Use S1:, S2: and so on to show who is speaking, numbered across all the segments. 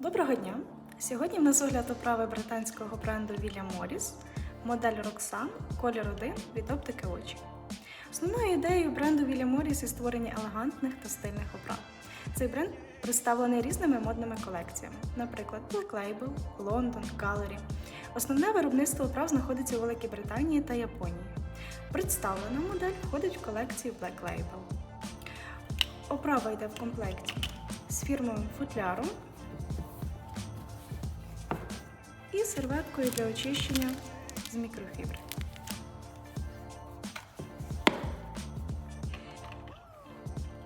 S1: Доброго дня! Сьогодні в нас огляд оправи британського бренду William Morris, модель Roxanne, колір 1 від оптики очі. Основною ідеєю бренду William Morris є створення елегантних та стильних оправ. Цей бренд представлений різними модними колекціями, наприклад, Black Label, London, Gallery. Основне виробництво оправ знаходиться у Великій Британії та Японії. Представлена модель входить в колекцію Black Label. Оправа йде в комплекті з фірмовим футляром і серветкою для очищення з мікрофібри.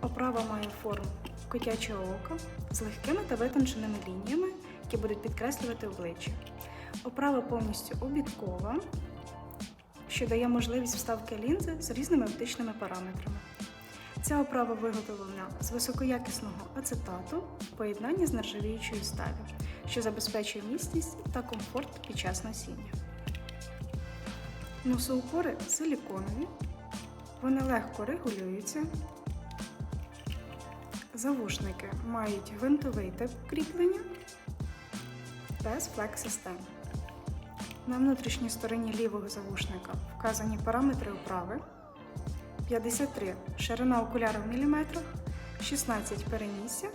S1: Оправа має форму котячого ока з легкими та витонченими лініями, які будуть підкреслювати обличчя. Оправа повністю обідкова, що дає можливість вставки лінзи з різними оптичними параметрами. Ця оправа виготовлена з високоякісного ацетату в поєднанні з нержавіючою сталю, що забезпечує міцність та комфорт під час носіння. Носоупори силіконові, вони легко регулюються. Завушники мають гвинтовий тип кріплення без флекс-систем. На внутрішній стороні лівого завушника вказані параметри оправи. 53 ширина окуляра в міліметрах, 16 перенісся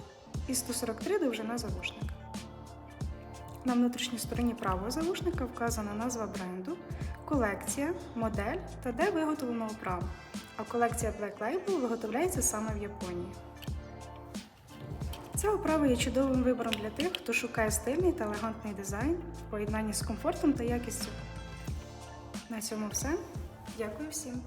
S1: і 143 довжина завушника. На внутрішній стороні правого завушника вказана назва бренду, колекція, модель та де виготовлено оправу. А колекція Black Label виготовляється саме в Японії. Ця оправа є чудовим вибором для тих, хто шукає стильний та елегантний дизайн в поєднанні з комфортом та якістю. На цьому все. Дякую всім!